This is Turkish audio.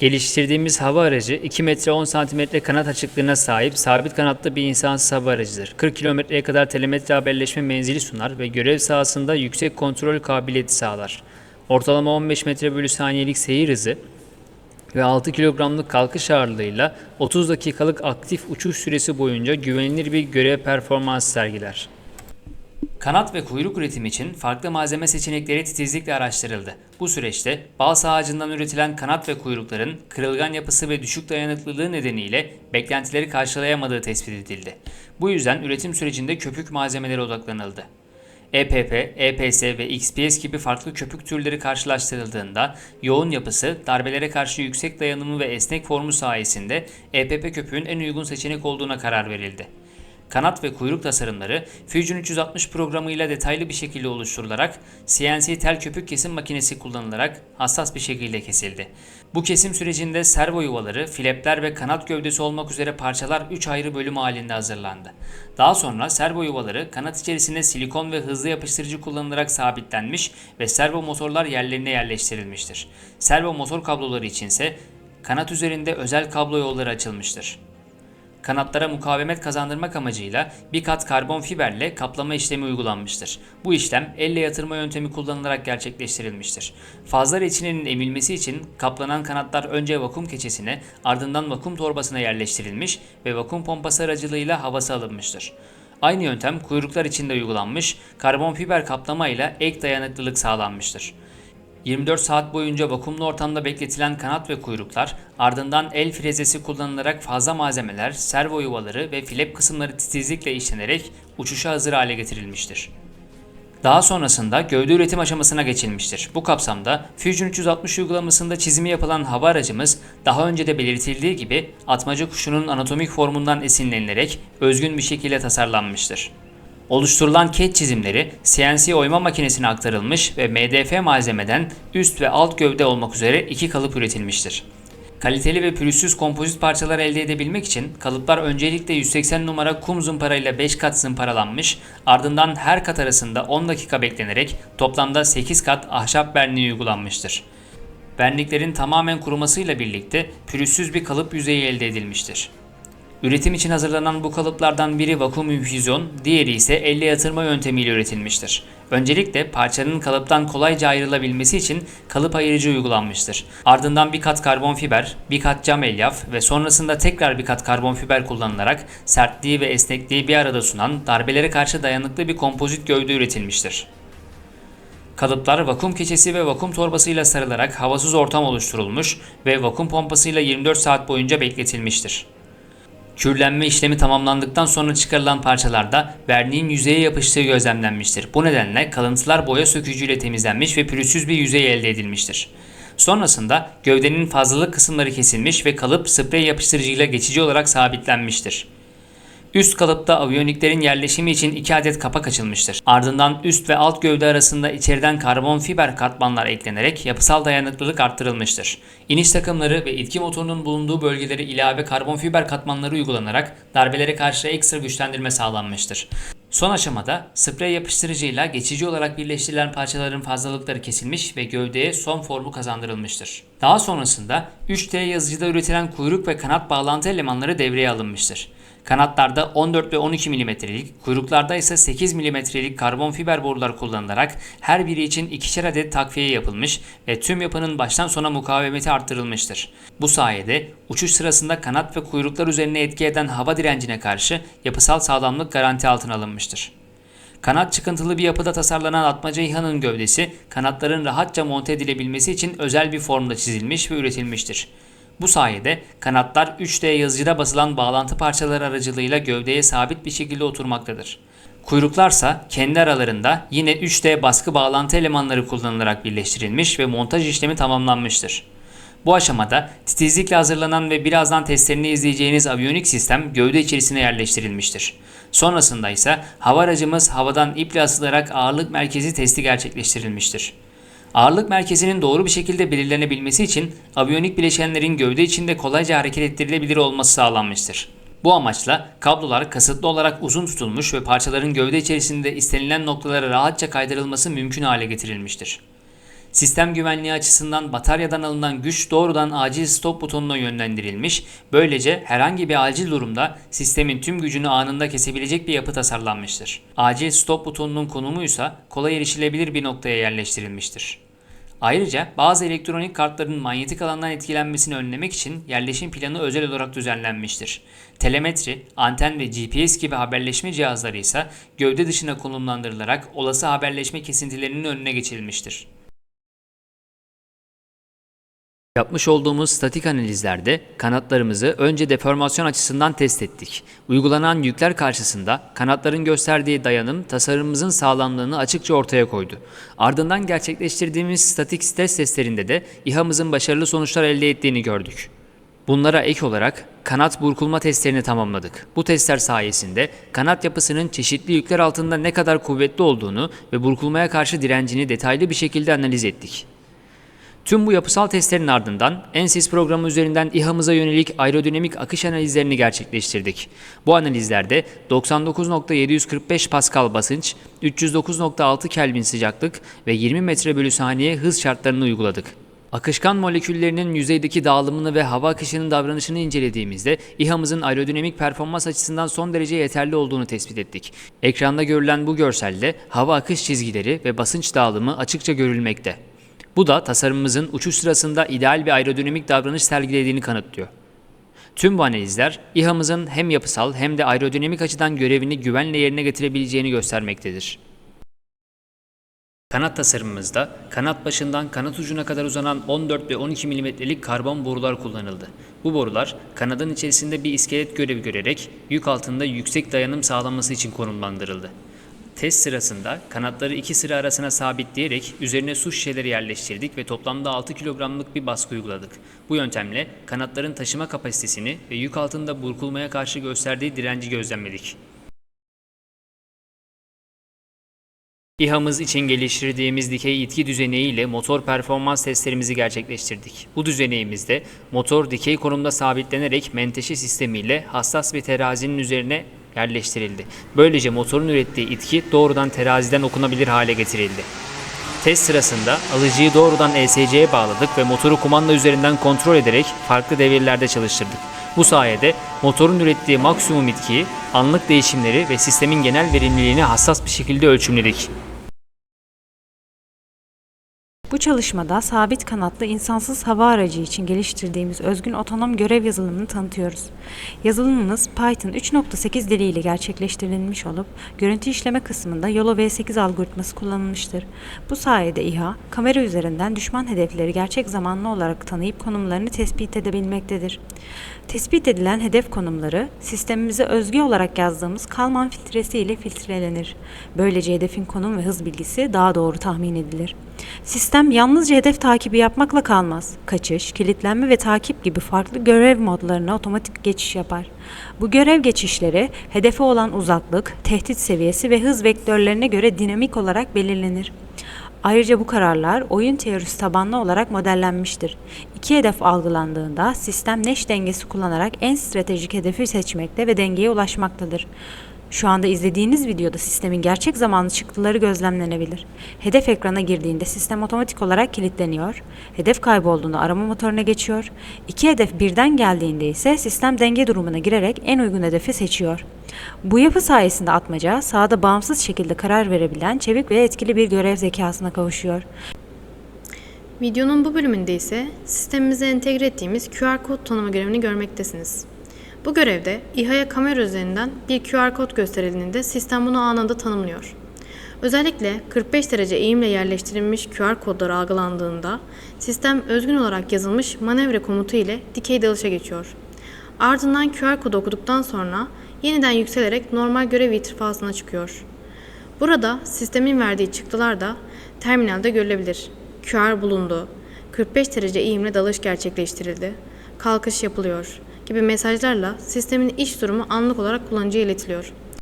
Geliştirdiğimiz hava aracı 2 metre 10 santimetre kanat açıklığına sahip sabit kanatlı bir insansız hava aracıdır. 40 kilometreye kadar telemetre haberleşme menzili sunar ve görev sahasında yüksek kontrol kabiliyeti sağlar. Ortalama 15 metre bölü saniyelik seyir hızı ve 6 kilogramlık kalkış ağırlığıyla 30 dakikalık aktif uçuş süresi boyunca güvenilir bir görev performansı sergiler. Kanat ve kuyruk üretimi için farklı malzeme seçenekleri titizlikle araştırıldı. Bu süreçte balsa ağacından üretilen kanat ve kuyrukların kırılgan yapısı ve düşük dayanıklılığı nedeniyle beklentileri karşılayamadığı tespit edildi. Bu yüzden üretim sürecinde köpük malzemelere odaklanıldı. EPP, EPS ve XPS gibi farklı köpük türleri karşılaştırıldığında yoğun yapısı, darbelere karşı yüksek dayanımı ve esnek formu sayesinde EPP köpüğün en uygun seçenek olduğuna karar verildi. Kanat ve kuyruk tasarımları Fusion 360 programıyla detaylı bir şekilde oluşturularak CNC tel köpük kesim makinesi kullanılarak hassas bir şekilde kesildi. Bu kesim sürecinde servo yuvaları, flepler ve kanat gövdesi olmak üzere parçalar 3 ayrı bölüm halinde hazırlandı. Daha sonra servo yuvaları kanat içerisinde silikon ve hızlı yapıştırıcı kullanılarak sabitlenmiş ve servo motorlar yerlerine yerleştirilmiştir. Servo motor kabloları içinse kanat üzerinde özel kablo yolları açılmıştır. Kanatlara mukavemet kazandırmak amacıyla bir kat karbon fiberle kaplama işlemi uygulanmıştır. Bu işlem elle yatırma yöntemi kullanılarak gerçekleştirilmiştir. Fazla reçinenin emilmesi için kaplanan kanatlar önce vakum keçesine ardından vakum torbasına yerleştirilmiş ve vakum pompası aracılığıyla havası alınmıştır. Aynı yöntem kuyruklar için de uygulanmış, karbon fiber kaplama ile ek dayanıklılık sağlanmıştır. 24 saat boyunca vakumlu ortamda bekletilen kanat ve kuyruklar ardından el frezesi kullanılarak fazla malzemeler, servo yuvaları ve flap kısımları titizlikle işlenerek uçuşa hazır hale getirilmiştir. Daha sonrasında gövde üretim aşamasına geçilmiştir. Bu kapsamda Fusion 360 uygulamasında çizimi yapılan hava aracımız daha önce de belirtildiği gibi atmaca kuşunun anatomik formundan esinlenilerek özgün bir şekilde tasarlanmıştır. Oluşturulan ket çizimleri CNC oyma makinesine aktarılmış ve MDF malzemeden üst ve alt gövde olmak üzere iki kalıp üretilmiştir. Kaliteli ve pürüzsüz kompozit parçalar elde edebilmek için kalıplar öncelikle 180 numara kum zımpara ile 5 kat zımparalanmış, ardından her kat arasında 10 dakika beklenerek toplamda 8 kat ahşap verniği uygulanmıştır. Verniklerin tamamen kurumasıyla birlikte pürüzsüz bir kalıp yüzeyi elde edilmiştir. Üretim için hazırlanan bu kalıplardan biri vakum infüzyon, diğeri ise elle yatırma yöntemiyle üretilmiştir. Öncelikle parçanın kalıptan kolayca ayrılabilmesi için kalıp ayırıcı uygulanmıştır. Ardından bir kat karbon fiber, bir kat cam elyaf ve sonrasında tekrar bir kat karbon fiber kullanılarak sertliği ve esnekliği bir arada sunan darbelere karşı dayanıklı bir kompozit gövde üretilmiştir. Kalıplar vakum keçesi ve vakum torbasıyla sarılarak havasız ortam oluşturulmuş ve vakum pompasıyla 24 saat boyunca bekletilmiştir. Kürlenme işlemi tamamlandıktan sonra çıkarılan parçalarda verniğin yüzeye yapıştığı gözlemlenmiştir. Bu nedenle kalıntılar boya sökücüyle temizlenmiş ve pürüzsüz bir yüzey elde edilmiştir. Sonrasında gövdenin fazlalık kısımları kesilmiş ve kalıp sprey yapıştırıcıyla geçici olarak sabitlenmiştir. Üst kalıpta aviyoniklerin yerleşimi için 2 adet kapak açılmıştır. Ardından üst ve alt gövde arasında içeriden karbon fiber katmanlar eklenerek yapısal dayanıklılık arttırılmıştır. İniş takımları ve itki motorunun bulunduğu bölgelere ilave karbon fiber katmanları uygulanarak darbelere karşı ekstra güçlendirme sağlanmıştır. Son aşamada sprey yapıştırıcıyla geçici olarak birleştirilen parçaların fazlalıkları kesilmiş ve gövdeye son formu kazandırılmıştır. Daha sonrasında 3D yazıcıda üretilen kuyruk ve kanat bağlantı elemanları devreye alınmıştır. Kanatlarda 14 ve 12 mm'lik, kuyruklarda ise 8 mm'lik karbon fiber borular kullanılarak her biri için ikişer adet takviye yapılmış ve tüm yapının baştan sona mukavemeti arttırılmıştır. Bu sayede uçuş sırasında kanat ve kuyruklar üzerine etki eden hava direncine karşı yapısal sağlamlık garanti altına alınmıştır. Kanat çıkıntılı bir yapıda tasarlanan atmaca İHA'nın gövdesi kanatların rahatça monte edilebilmesi için özel bir formda çizilmiş ve üretilmiştir. Bu sayede kanatlar 3D yazıcıda basılan bağlantı parçaları aracılığıyla gövdeye sabit bir şekilde oturmaktadır. Kuyruklarsa kendi aralarında yine 3D baskı bağlantı elemanları kullanılarak birleştirilmiş ve montaj işlemi tamamlanmıştır. Bu aşamada titizlikle hazırlanan ve birazdan testlerini izleyeceğiniz aviyonik sistem gövde içerisine yerleştirilmiştir. Sonrasında ise hava aracımız havadan iple asılarak ağırlık merkezi testi gerçekleştirilmiştir. Ağırlık merkezinin doğru bir şekilde belirlenebilmesi için aviyonik bileşenlerin gövde içinde kolayca hareket ettirilebilir olması sağlanmıştır. Bu amaçla kablolar kasıtlı olarak uzun tutulmuş ve parçaların gövde içerisinde istenilen noktalara rahatça kaydırılması mümkün hale getirilmiştir. Sistem güvenliği açısından bataryadan alınan güç doğrudan acil stop butonuna yönlendirilmiş. Böylece herhangi bir acil durumda sistemin tüm gücünü anında kesebilecek bir yapı tasarlanmıştır. Acil stop butonunun konumu ise kolay erişilebilir bir noktaya yerleştirilmiştir. Ayrıca bazı elektronik kartların manyetik alandan etkilenmesini önlemek için yerleşim planı özel olarak düzenlenmiştir. Telemetri, anten ve GPS gibi haberleşme cihazları ise gövde dışına konumlandırılarak olası haberleşme kesintilerinin önüne geçirilmiştir. Yapmış olduğumuz statik analizlerde kanatlarımızı önce deformasyon açısından test ettik. Uygulanan yükler karşısında kanatların gösterdiği dayanım tasarımımızın sağlamlığını açıkça ortaya koydu. Ardından gerçekleştirdiğimiz statik stres testlerinde de İHA'mızın başarılı sonuçlar elde ettiğini gördük. Bunlara ek olarak kanat burkulma testlerini tamamladık. Bu testler sayesinde kanat yapısının çeşitli yükler altında ne kadar kuvvetli olduğunu ve burkulmaya karşı direncini detaylı bir şekilde analiz ettik. Tüm bu yapısal testlerin ardından ENSYS programı üzerinden İHA'mıza yönelik aerodinamik akış analizlerini gerçekleştirdik. Bu analizlerde 99.745 Pascal basınç, 309.6 Kelvin sıcaklık ve 20 metre bölü saniye hız şartlarını uyguladık. Akışkan moleküllerinin yüzeydeki dağılımını ve hava akışının davranışını incelediğimizde İHA'mızın aerodinamik performans açısından son derece yeterli olduğunu tespit ettik. Ekranda görülen bu görselde hava akış çizgileri ve basınç dağılımı açıkça görülmekte. Bu da tasarımımızın uçuş sırasında ideal bir aerodinamik davranış sergilediğini kanıtlıyor. Tüm bu analizler İHA'mızın hem yapısal hem de aerodinamik açıdan görevini güvenle yerine getirebileceğini göstermektedir. Kanat tasarımımızda kanat başından kanat ucuna kadar uzanan 14 ve 12 mm'lik karbon borular kullanıldı. Bu borular kanadın içerisinde bir iskelet görevi görerek yük altında yüksek dayanım sağlaması için konumlandırıldı. Test sırasında kanatları iki sıra arasına sabitleyerek üzerine su şişeleri yerleştirdik ve toplamda 6 kilogramlık bir baskı uyguladık. Bu yöntemle kanatların taşıma kapasitesini ve yük altında burkulmaya karşı gösterdiği direnci gözlemledik. İHA'mız için geliştirdiğimiz dikey itki düzeneği ile motor performans testlerimizi gerçekleştirdik. Bu düzeneğimizde motor dikey konumda sabitlenerek menteşe sistemiyle hassas bir terazinin üzerine yerleştirildi. Böylece motorun ürettiği itki doğrudan teraziden okunabilir hale getirildi. Test sırasında alıcıyı doğrudan ESC'ye bağladık ve motoru kumanda üzerinden kontrol ederek farklı devirlerde çalıştırdık. Bu sayede motorun ürettiği maksimum itkiyi, anlık değişimleri ve sistemin genel verimliliğini hassas bir şekilde ölçümledik. Bu çalışmada sabit kanatlı insansız hava aracı için geliştirdiğimiz özgün otonom görev yazılımını tanıtıyoruz. Yazılımımız Python 3.8 diliyle gerçekleştirilmiş olup görüntü işleme kısmında YOLO V8 algoritması kullanılmıştır. Bu sayede İHA, kamera üzerinden düşman hedefleri gerçek zamanlı olarak tanıyıp konumlarını tespit edebilmektedir. Tespit edilen hedef konumları sistemimize özgü olarak yazdığımız Kalman filtresi ile filtrelenir. Böylece hedefin konum ve hız bilgisi daha doğru tahmin edilir. Sistem yalnızca hedef takibi yapmakla kalmaz. Kaçış, kilitlenme ve takip gibi farklı görev modlarına otomatik geçiş yapar. Bu görev geçişleri hedefe olan uzaklık, tehdit seviyesi ve hız vektörlerine göre dinamik olarak belirlenir. Ayrıca bu kararlar oyun teorisi tabanlı olarak modellenmiştir. İki hedef algılandığında sistem neş dengesi kullanarak en stratejik hedefi seçmekte ve dengeye ulaşmaktadır. Şu anda izlediğiniz videoda sistemin gerçek zamanlı çıktıları gözlemlenebilir. Hedef ekrana girdiğinde sistem otomatik olarak kilitleniyor. Hedef kaybolduğunda arama motoruna geçiyor. İki hedef birden geldiğinde ise sistem denge durumuna girerek en uygun hedefi seçiyor. Bu yapı sayesinde atmaca sahada bağımsız şekilde karar verebilen çevik ve etkili bir görev zekasına kavuşuyor. Videonun bu bölümünde ise sistemimize entegre ettiğimiz QR kod tanıma görevini görmektesiniz. Bu görevde İHA'ya kamera üzerinden bir QR kod gösterildiğinde sistem bunu anında tanımlıyor. Özellikle 45 derece eğimle yerleştirilmiş QR kodlar algılandığında sistem özgün olarak yazılmış manevra komutu ile dikey dalışa geçiyor. Ardından QR kodu okuduktan sonra yeniden yükselerek normal görev irtifasına çıkıyor. Burada sistemin verdiği çıktılar da terminalde görülebilir. QR bulundu, 45 derece eğimle dalış gerçekleştirildi, kalkış yapılıyor gibi mesajlarla sistemin iş durumu anlık olarak kullanıcıya iletiliyor.